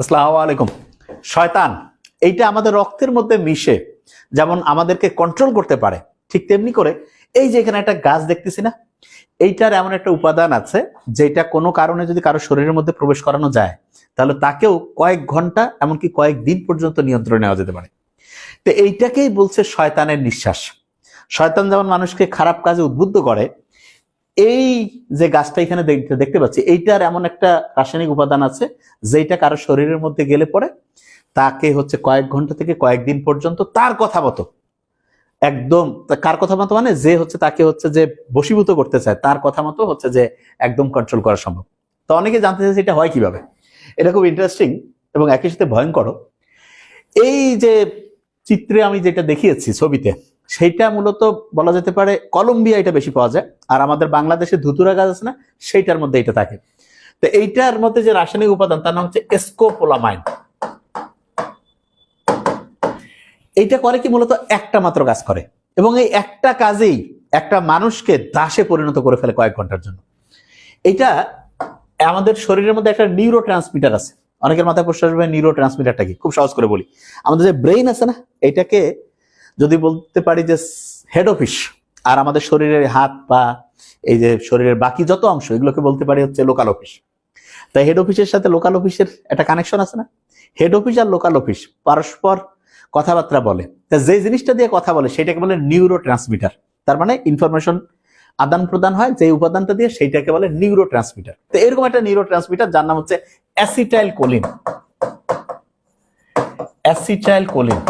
আসসালামু আলাইকুম। শয়তান, এইটা আমাদের রক্তের মধ্যে মিশে যেমন আমাদেরকে কন্ট্রোল করতে পারে, ঠিক তেমনি করে এই যে এখানে একটা গাছ দেখতেছি না, এইটার এমন একটা উপাদান আছে যেটা কোনো কারণে যদি কারও শরীরের মধ্যে প্রবেশ করানো যায়, তাহলে তাকেও কয়েক ঘণ্টা এমনকি কয়েক দিন পর্যন্ত নিয়ন্ত্রণে নেওয়া যেতে পারে। তো এইটাকেই বলছে শয়তানের নিঃশ্বাস। শয়তান যেমন মানুষকে খারাপ কাজে উদ্বুদ্ধ করে এই যে গাছটা এখানে দেখতে পাচ্ছি, এইটার এমন একটা রাসায়নিক উপাদান আছে যেটা কারও শরীরের মধ্যে গেলে পরে তাকে হচ্ছে কয়েক ঘণ্টা থেকে কয়েকদিন পর্যন্ত তার কথা মতো, একদম কার কথা মতো মানে যে হচ্ছে তাকে হচ্ছে যে বশীভূত করতে চায়, তার কথা মতো হচ্ছে যে একদম কন্ট্রোল করা সম্ভব। তো অনেকে জানতে চাইছে এটা হয় কীভাবে। এটা খুব ইন্টারেস্টিং এবং একই সাথে ভয়ঙ্কর এই যে চিত্রে আমি যেটা দেখিয়েছি ছবিতে সেইটা মূলত বলা যেতে পারে কলম্বিয়া এটা বেশি পাওয়া যায়। আর আমাদের বাংলাদেশে ধুতুরা গাছ আছে না, সেইটার মধ্যে এটা থাকে। তো এইটার মধ্যে যে রাসায়নিক উপাদান, তার নাম হচ্ছে এসকোপোলামাইন এইটা করে কি মূলত একটা মাত্র কাজ করে। এবং এই একটা কাজেই একটা মানুষকে দাসে পরিণত করে ফেলে কয়েক ঘণ্টার জন্য। এটা আমাদের শরীরের মধ্যে একটা নিউরো ট্রান্সমিটার আছে। অনেকের মাথায় প্রশ্ন আসবে নিউরো ট্রান্সমিটারটা কি? খুব সহজ করে বলি। আমাদের যে ব্রেইন আছে না, এটাকে যদি বলতে পারি যে হেড অফিস আর আমাদের শরীরের হাত পা, এই যে শরীরের বাকি যত অংশ, এগুলোকে বলতে পারি হচ্ছে লোকাল অফিস তাই হেড অফিসের সাথে লোকাল অফিসের একটা কানেকশন আছে না? হেড অফিস আর লোকাল অফিস পরস্পর কথাবার্তা বলে। তা যে জিনিসটা দিয়ে কথা বলে, সেটাকে বলে নিউরো ট্রান্সমিটার তার মানে ইনফরমেশন আদান প্রদান হয় যে উপাদানটা দিয়ে সেইটাকে বলে নিউরো ট্রান্সমিটার তো এরকম একটা নিউরো ট্রান্সমিটার যার নাম হচ্ছে অ্যাসিটাইল কোলিন অ্যাসিটাইল কোলিন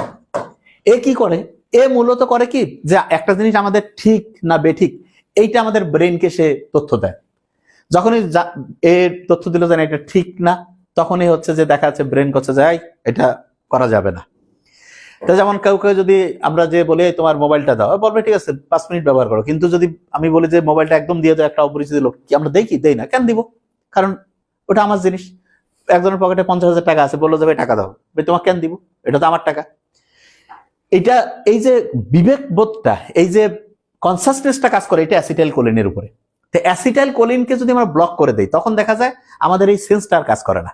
এ কি করে? এ মূলত করে কি? যে একটা জিনিস আমাদের ঠিক না বেঠিক, এইটা আমাদের ব্রেনকে সে তথ্য দেয়। যখনই এর তথ্য দিল যে এটা ঠিক না, তখনই হচ্ছে যে দেখা যাচ্ছে ব্রেন করছে যাই এটা করা যাবে না। তো যেমন কেউ কেউ যদি আমরা যে বলি তোমার মোবাইলটা দাও। বলবে, ঠিক আছে, পাঁচ মিনিট ব্যবহার করো। কিন্তু যদি আমি বলি যে মোবাইলটা একদম দিয়ে দাও, একটা অপরিচিত লোক। কি আমরা দেখি দেই না। কেন দিব? কারণ ওটা আমার জিনিস। একজনের পকেটে পঞ্চাশ হাজার টাকা আছে, বলল যে, ভাই, টাকা দাও। তোমাকে কেন দিব? এটা তো আমার টাকা। এটা এই যে বিবেক বোধটা এই যে কনসাসনেসটা কাজ করে, এটা অ্যাসিটাইল কোলিনের উপরে। তো অ্যাসিটাইল কোলিনকে যদি আমরা ব্লক করে দেই, তখন দেখা যায় আমাদের এই সেন্সটা কাজ করে না।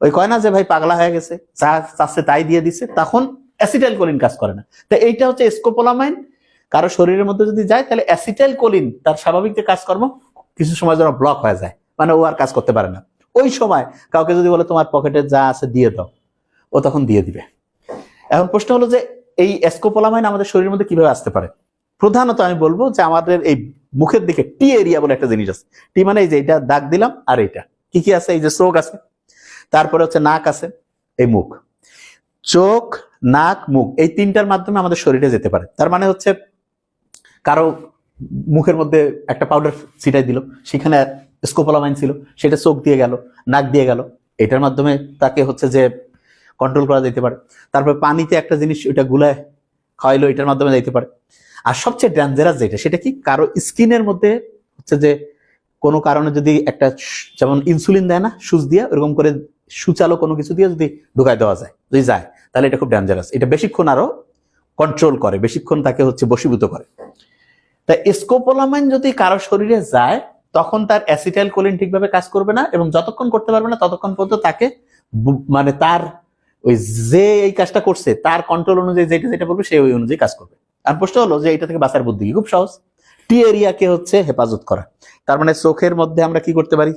ওই কয় না যে, ভাই, পাগলা হয়ে গেছে, যা চাচ্ছে তাই দিয়ে দিছে, তখন অ্যাসিটাইল কোলিন কাজ করে না। তো এইটা হচ্ছে স্কোপোলামাইন কারও শরীরের মধ্যে যদি যায়, তাহলে অ্যাসিটাইল কোলিন তার স্বাভাবিক যে কাজকর্ম, কিছু সময় যেন ব্লক হয়ে যায়। মানে ও আর কাজ করতে পারে না। ওই সময় কাউকে যদি বলে, তোমার পকেটে যা আছে, দিয়ে দাও। ও তখন দিয়ে দিবে। এখন প্রশ্ন হলো যে এই এসকোপোলামাইন আমাদের শরীরের মধ্যে কীভাবে আসতে পারে? প্রধানত আমি বলব যে আমাদের এই মুখের দিকে টি এরিয়া বলে একটা জিনিস আছে। টি মানে এই যে এটা দাগ দিলাম আর এইটা কি কি আছে? এই যে চোখ আছে। তারপরে হচ্ছে নাক আছে, এই মুখ। চোখ, নাক, মুখ এই তিনটার মাধ্যমে আমাদের শরীরে যেতে পারে। তার মানে হচ্ছে কারও মুখের মধ্যে একটা পাউডার ছিটাই দিল, সেখানে স্কোপোলামাইন ছিল, সেটা চোখ দিয়ে গেল, নাক দিয়ে গেল। এটার মাধ্যমে তাকে হচ্ছে যে কন্ট্রোল করা যেতে পারে। তারপরে পানিতে একটা জিনিস ওইটা গুলায় খাওয়াইলো, এটার মাধ্যমে যাইতে পারে। আর সবচেয়ে ডেঞ্জারাস যেটা, সেটা কি? কারও স্কিনের মধ্যে হচ্ছে যে কোনো কারণে যদি একটা যেমন ইনসুলিন দেয় না, সুচ দিয়ে, ওরকম করে সুচালো কোনো কিছু দিয়ে যদি ঢুকাই দেওয়া যায়, যদি যায়, তাহলে এটা খুব ডেঞ্জারাস এটা বেশিক্ষণ আরও কন্ট্রোল করে, বেশিক্ষণ তাকে হচ্ছে বশীভূত করে। তা স্কোপোলামাইন যদি কারও শরীরে যায়, তখন তার অ্যাসিটাইল কোলিন ঠিকভাবে কাজ করবে না এবং যতক্ষণ করতে পারবে না, ততক্ষণ পর্যন্ত তাকে মানে তার ওই যে এই কাজটা করছে, তার কন্ট্রোল অনুযায়ী যেটা যেটা বলবে সেই ওই অনুযায়ী কাজ করবে। আর প্রশ্ন হলো যে এটা থেকে বাঁচার বুদ্ধি খুব সহজ। টি এরিয়াকে হচ্ছে হেফাজত করা। তার মানে চোখের মধ্যে আমরা কি করতে পারি?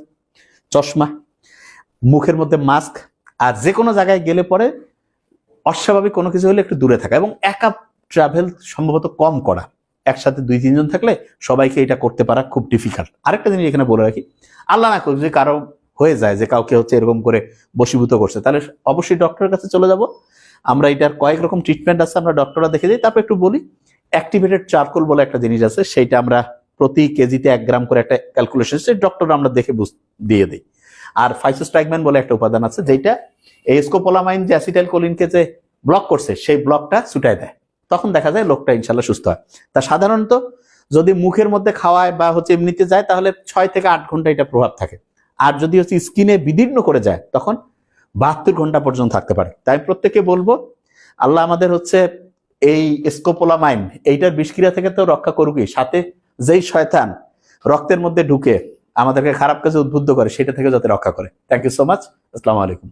চশমা, মুখের মধ্যে মাস্ক আর যে কোনো জায়গায় গেলে পরে অস্বাভাবিক কোনো কিছু হলে একটু দূরে থাকা এবং একা ট্রাভেল সম্ভবত কম করা। একসাথে দুই, তিনজন থাকলে সবাইকে এটা করতে পারা খুব ডিফিকাল্ট আরেকটা জিনিস এখানে বলে রাখি। আল্লাহ না করুক, যে কারও হয়ে যায় যে কাউকে হচ্ছে এরকম করে বশীভূত করছে। তাহলে অবশ্যই ডক্টরের কাছে চলে যাব। আমরা এটার কয়েক রকম ট্রিটমেন্ট আছে, আমরা ডক্টররা দেখে দিই তারপর একটু বলি অ্যাক্টিভেটেড চারকোল বলে একটা জিনিস আছে সেইটা আমরা প্রতি কেজিতে এক গ্রাম করে একটা ক্যালকুলেশন সেই ডক্টর আমরা দেখে দিয়ে দিই। আর ফাইসোস্ট্রাইগম্যান বলে একটা উপাদান আছে যেটা এই স্কোপোলামাইন যে অ্যাসিটাইল কোলিনকে যে ব্লক করছে, সেই ব্লকটা ছুটায় দেয়। তখন দেখা যায় লোকটা ইনশাল্লাহ সুস্থ হয়। তা সাধারণত যদি মুখের মধ্যে খাওয়ায় বা হচ্ছে এমনিতে যায়, তাহলে ছয় থেকে আট ঘণ্টা এটা প্রভাব থাকে। আর যদি হচ্ছে স্কিনে বিদীর্ণ করে যায়, তখন বাহাত্তর ঘণ্টা পর্যন্ত থাকতে পারে। তাই প্রত্যেকে বলব, আল্লাহ আমাদের হচ্ছে এই স্কোপোলামাইন, এইটার বিষক্রিয়া থেকে তো রক্ষা করুকই। সাথে যেই শয়তান রক্তের মধ্যে ঢুকে আমাদেরকে খারাপ কাজে উদ্বুদ্ধ করে, সেটা থেকে যাতে রক্ষা করে। থ্যাংক ইউ সো মাচ আসসালামু আলাইকুম।